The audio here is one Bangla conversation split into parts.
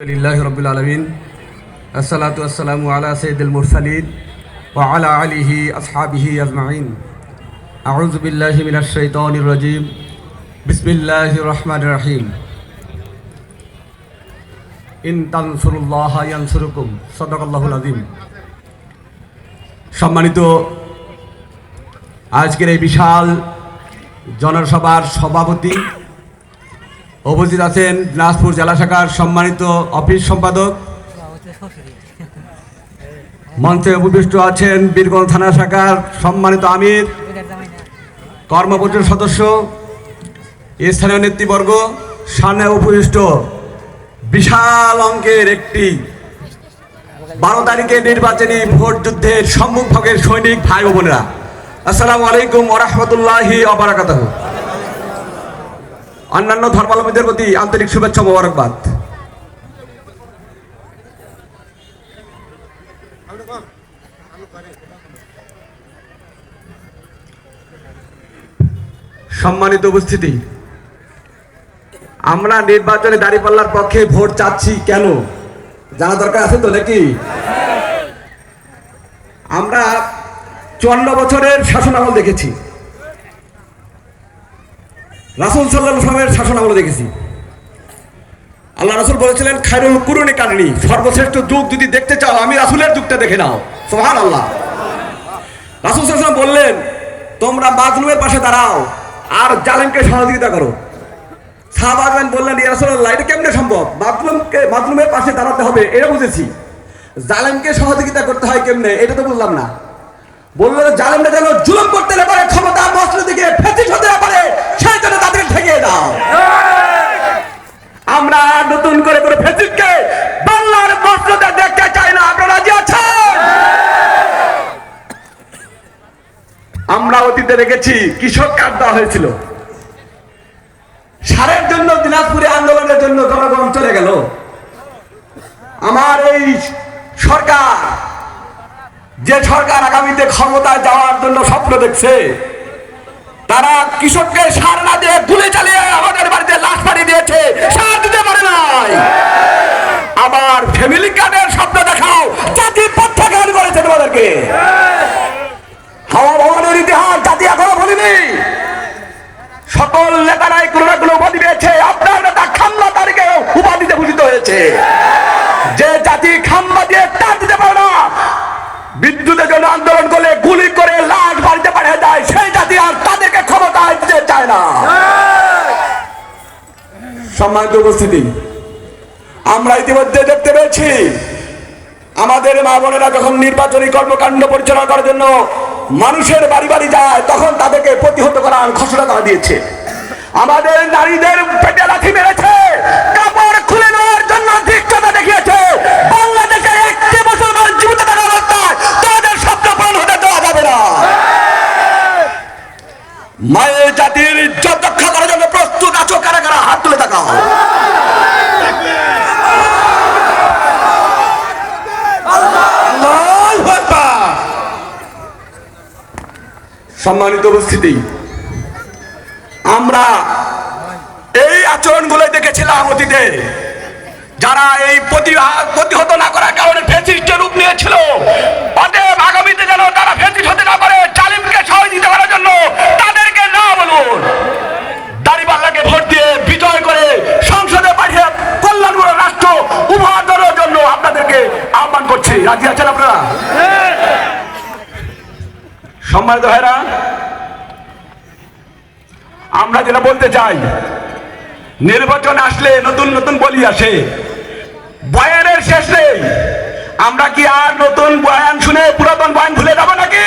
আলহামদুলিল্লাহ আলমিন আসসালাতু আসসালামু আলা মুরসালিন ও আলা আলিহি আসহাবিহি আজমাইন মিনাশ শাইতানির রাজিম বিসমিল্লাহির রহমানির রহিম ইন তানসুরুল্লাহ ইয়ানসুরুকুম সাদাকাল্লাহুল সম্মানিত আজকের এই বিশাল জনসভার সভাপতি উপস্থিত আছেন দিনাজপুর জেলা শাখার সম্মানিত অফিস সম্পাদক। মঞ্চে উপবিষ্ট আছেন বীরগঞ্জ থানা শাখার সম্মানিত আমির, কর্মপরিষদ সদস্য, স্থানীয় নেতৃবর্গ, সামনে উপবিষ্ট বিশাল অঙ্কের একটি বারো তারিখে নির্বাচনী ভোট যুদ্ধের সম্মুখ সৈনিক ভাই বোনেরা। আসসালামু আলাইকুম ওরহমতুল্লাহি অবরাকাতহ অন্যান্য ধর্মাবলম্বীদের প্রতি আন্তরিক শুভেচ্ছা মোবারকবাদ। সম্মানিত উপস্থিতি, আমরা নির্বাচনে দাঁড়িপাল্লার পক্ষে ভোট চাচ্ছি কেন? জানা দরকার আছে তো নাকি? আমরা চুয়ান্ন বছরের শাসনামল দেখেছি। রাসুল সাল্লাহ সাল্লামের শাসন আমলে দেখেছি। আল্লাহ রাসুল বলেছিলেন, খায়রুল কুরুনি কারণী সর্বশ্রেষ্ঠ যুগ যদি দেখতে চাও, আমি রাসুলের যুগটা দেখে নাও। সোহান আল্লাহ রাসুল সাল্লাম বললেন, তোমরা মাজলুমের পাশে দাঁড়াও আর জালেমকে সহযোগিতা করো। সাহাবাগন বললেন, ইয়া এটা কেমনে সম্ভব? মাজলুমকে, মাজলুমের পাশে দাঁড়াতে হবে, এটা বুঝেছি। জালেমকে সহযোগিতা করতে হয় কেমনে, এটা তো বললাম না। বলল জালেমটা যেন জুলুম করতে পারে, ক্ষমতা মসলে দিকে ফেসিস হতে পারে। জন্য তাদের ঠেকিয়ে দাও। আমরা নতুন করে করে ফেসিসকে বাংলার মসলতে দেখতে চাই না। আপনারা রাজি আছেন? আমরা অতীতে দেখেছি কৃষক কার্ড দেওয়া হয়েছিল। সারের জন্য, দিনাজপুরে আন্দোলনের জন্য জনগণ চলে গেল। আমার এই সরকার, যে সরকার আগামীতে ক্ষমতায় যাওয়ার জন্য স্বপ্ন দেখছে তারা কৃষককে সার না দিয়ে গুলি চালিয়ে আমাদের বাড়িতে লাশ পাড়ি দিয়েছে। সার দিতে পারে নাই। আবার ফ্যামিলি কার্ডের স্বপ্ন দেখাও। জাতি প্রত্যাখ্যান করেছে তোমাদেরকে। হাওয়া ভবনের ইতিহাস জাতি এখনও বলিনি সকল নেতারাই কোনো না কোনো উপাধি পেয়েছে। আপনার নেতা খাম্বা তারিখে উপাধিতে ভূষিত হয়েছে। যে জাতি খাম্বা দিয়ে তার দিতে পারে না। বিদ্যুতের জন্য আন্দোলন করলে গুলি করে সম্মানিত উপস্থিতি, আমরা ইতিমধ্যে দেখতে পেয়েছি, আমাদের মা বোনেরা যখন নির্বাচনী কর্মকাণ্ড পরিচালনা করার জন্য মানুষের বাড়ি বাড়ি যায়, তখন তাদেরকে প্রতিহত করার ঘোষণা করা দিয়েছে। আমাদের নারীদের পেটে লাথি মেরেছে কাপড় খুলে নেওয়ার জন্য ধিক্ষতা দেখিয়েছে বাংলাদেশে একটি মুসলমান জীবিত থাকা অবস্থায় তাদের স্বপ্ন পূরণ হতে দেওয়া যাবে না মায়ের জাতির ইজ্জত রক্ষা করার জন্য প্রস্তুত আছো কারা কারা হাত তুলে থাকা সম্মানিত উপস্থিতি। আমরা এই আচরণগুলো দেখেছিলাম অতীতে। যারা এই প্রতিহত না করার কারণে ফেসিস্টের রূপ নিয়েছিল অতএব আগামীতে যেন তারা ফেসিস্ট হতে না পারে, জালিমকে সহযোগিতা পারার জন্য তাদেরকে না বলুন। দাড়িপাল্লাকে ভোট দিয়ে বিজয় করে সংসদে পাঠিয়ে কল্যাণমূলক রাষ্ট্র উপহার দেওয়ার জন্য আপনাদেরকে আহ্বান করছি। রাজি আছেন আপনারা? সম্মানিত ভাইরা আমরা যেটা বলতে চাই, নির্বাচন আসলে নতুন নতুন বলি আসে। বয়ানের শেষ আমরা কি আর নতুন বয়ান শুনে পুরাতন বয়ান ভুলে যাব নাকি?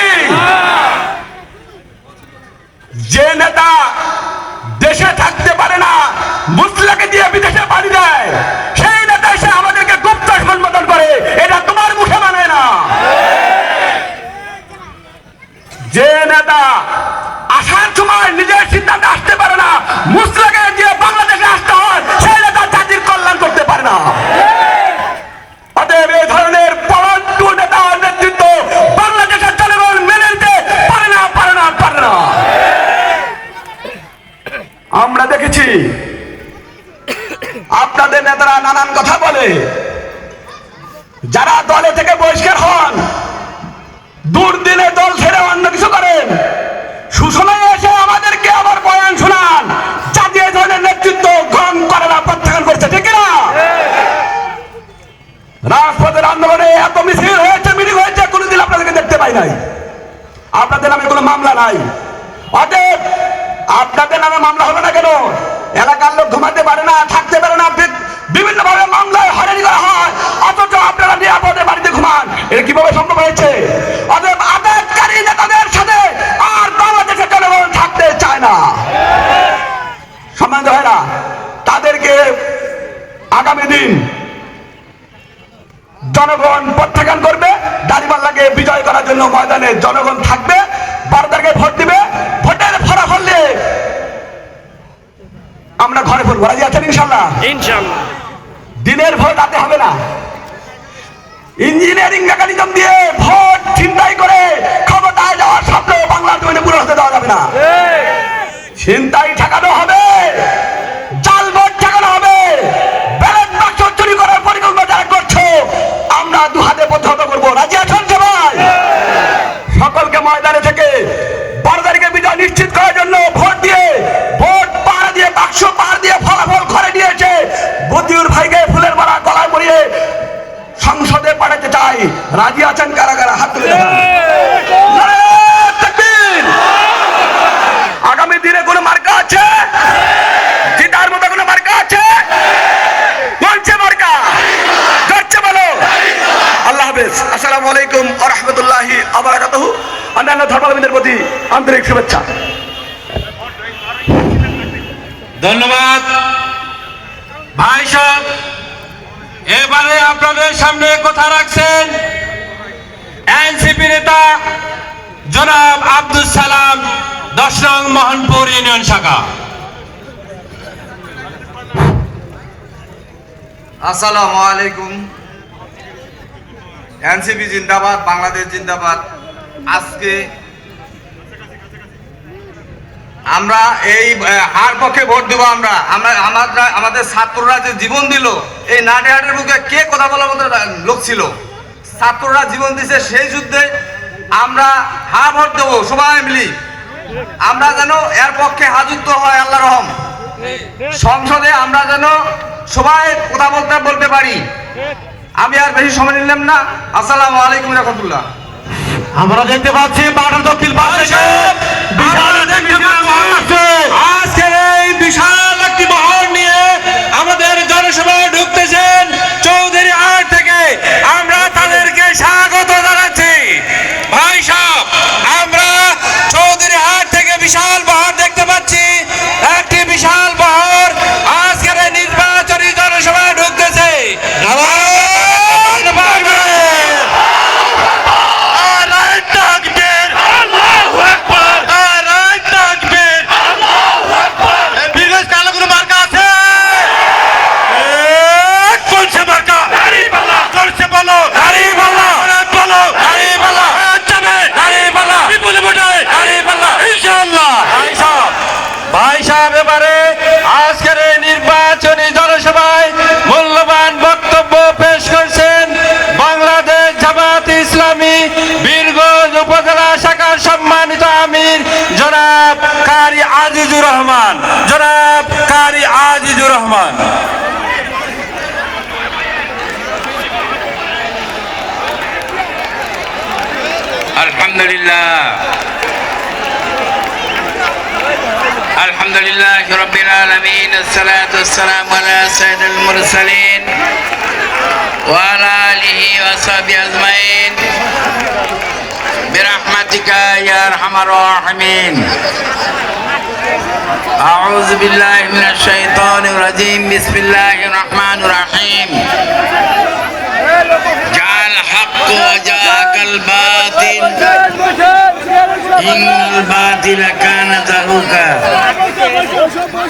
যে নেতা দেশে থাকতে পারে না মুসলাকে দিয়ে বিদেশে বাড়ি দেয়, সেই নেতা এসে আমাদেরকে গুপ্ত সম্বোধন করে। এটা তোমার মুখে মানে না। যে নেতা আসার সময় নিজের সিদ্ধান্তে আসতে পারে না। মুসলাকে দিয়ে বাংলাদেশে আসতে হয়, সেই নেতা জাতির কল্যাণ করতে পারে না। অতএব এই ধরনের পরন্তু আমরা দেখেছি, আপনাদের নেতারা নানান কথা বলে। যারা দলে থেকে বহিষ্কার হন, দুর্দিনে দল ছেড়ে অন্য কিছু করেন। আমাদেরকে আবার বয়ান শোনান। জাতীয় দলের নেতৃত্ব গ্রহণ করে প্রত্যাখ্যান করছে, ঠিক না রাজপথের আন্দোলনে এত মিছিল হয়েছে, মিটিং হয়েছে, কোনোদিন আপনাদেরকে দেখতে পাই নাই। আপনাদের নামে কোনো মামলা নাই। অতএব আপনাদের নামে মামলা হলো না কেন? এলাকার লোক ঘুমাতে পারে না, থাকতে পারে না বিভিন্ন ভাবে মামলায় হয়রানি করা হয়, অথচ আপনারা নিরাপদে বাড়িতে ঘুমান। এটা কীভাবে সম্ভব হয়েছে? অতএব আদায়কারী নেতাদের সাথে থাকতে চায় না। সম্মানিত হয় না তাদেরকে আগামী দিন জনগণ প্রত্যাখ্যান করবে দাঁড়িপাল্লাকে বিজয় করার জন্য ময়দানে জনগণ থাকবে বারো ভোট দিবে ভোটের ফলাফলে আমরা ঘরে ফিরবো রাজি আছেন ইনশাল্লাহ ইনশাল্লাহ দিনের ভোট রাতে হবে না। ইঞ্জিনিয়ারিং মেকানিজম দিয়ে ভোট চিন্তাই করে ক্ষমতায় যাওয়ার স্বপ্ন বাংলার জমিনে পুরো হতে দেওয়া যাবে না। চিন্তাই ঠেকানো হবে জাল ভোট ঠেকানো হবে ব্যালট বাক্স চুরি করার পরিকল্পনা যারা করছ আমরা দু হাতে প্রতিহত করব। রাজি আছেন সবাই? সকলকে ময়দানে থেকে বারো তারিখে বিজয় নিশ্চিত করার জন্য ভোট দিয়ে ভোট পাহাড় দিয়ে বাক্স পাহাড় দিয়ে ফলাফল ঘরে নিয়েছে বদিউর ভাইকে ফুলের মালা গলায় পরিয়ে সংসদে পাঠাতে চাই। রাজি আছেন কারা কারা হাত তুলে দেখান। নারায়ণ তাকবীর! আগামী দিনে কোনো মার্কা আছে জিতার মতো কোনো মার্কা আছে? বলছে মার্কা। যাচ্ছে বলো। আল্লাহ হাফেজ। আসসালামু আলাইকুম ওয়া রাহমাতুল্লাহি ওয়া অন্যান্য ধর্মাবলম্বীদের প্রতি আন্তরিক শুভেচ্ছা। ধন্যবাদ। ভাই সব এবারে আপনাদের সামনে কথা রাখছেন এনসিপি নেতা জনাব আব্দুল সালাম, দশ নং মোহনপুর ইউনিয়ন শাখা। আসসালামু আলাইকুম। এনসিপি জিন্দাবাদ, বাংলাদেশ জিন্দাবাদ। আজকে আমরা এই হার পক্ষে ভোট দেবো আমরা। আমরা, আমাদের ছাত্ররা যে জীবন দিল, এই নাটেহাটের মুখে কে কথা বলার মতো লোক ছিল? ছাত্ররা জীবন দিছে সেই যুদ্ধে আমরা হা ভোট দেবো, সবাই মিলি। আমরা যেন এর পক্ষে হাজুত্ব হয় আল্লাহ রহম। সংসদে আমরা যেন সবাই কথা বলতে বলতে পারি। আমি আর বেশি সময় নিলাম না। আসসালাম আলাইকুম রহমতুল্লাহ। আমরা দেখতে পাচ্ছি বাটার দক্ষিণ এই বিশাল আজিজুর রহমান জনাব কারি আজিজুর রহমান الحمد لله الحمد لله رب العالمين الصلاة والسلام على سيد المرسلين وعلى آله وصحبه أجمعين برحمتك يا أرحم الراحمين أعوذ بالله من الشيطان الرجيم بسم الله الرحمن الرحيم جاء الحق وجاءك الباطل إن الباطل كان زهوكا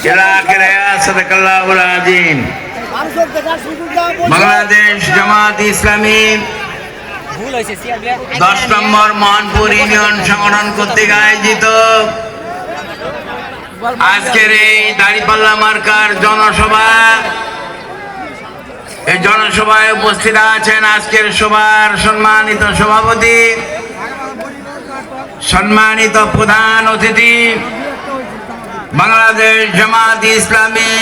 إلى آخر آيات صدق الله العظيم বাংলাদেশ জামাত ইসলামী দশ নম্বর মহানপুর ইউনিয়ন সংগঠন কর্তৃক আয়োজিত আজকের এই দাড়িপাল্লা মার্কার জনসভা এই জনসভায় উপস্থিত আছেন আজকের সভার সম্মানিত সভাপতি সম্মানিত প্রধান অতিথি বাংলাদেশ জামাত ইসলামী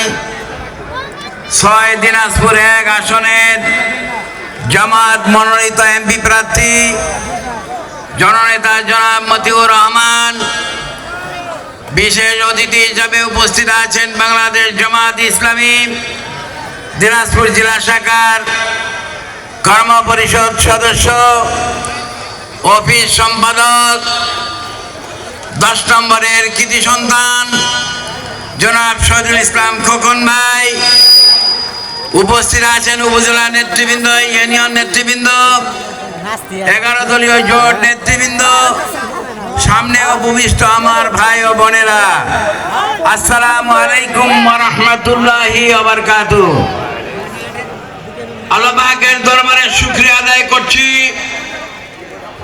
ছয় দিনাজপুর এক আসনের জামাত মনোনীত এমপি প্রার্থী জননেতা জনাব মতিউর রহমান বিশেষ অতিথি হিসাবে উপস্থিত আছেন বাংলাদেশ জামাত ইসলামী, দিনাজপুর জেলা শাখার কর্ম পরিষদ সদস্য, অফিস সম্পাদক, দশ নম্বরের কৃতি সন্তান, জনাব শহীদুল ইসলাম খোকন ভাই। উপস্থিত আছেন উপজেলা নেতৃবৃন্দ, ইউনিয়ন নেতৃবৃন্দ, এগারো দলীয় জোট নেতৃবৃন্দ সামনে উপবিষ্ট আমার ভাই ও বোনেরা। আসসালামু আলাইকুম রহমতুল্লাহি আবরকাতু আল্লাহের দরবারে শুক্রিয়া আদায় করছি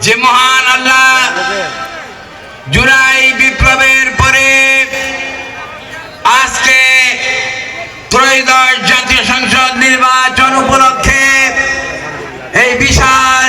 যে মহান আল্লাহ জুলাই বিপ্লবের পরে আজকে ত্রয়োদশ জাতীয় সংসদ নির্বাচন উপলক্ষে এই বিশাল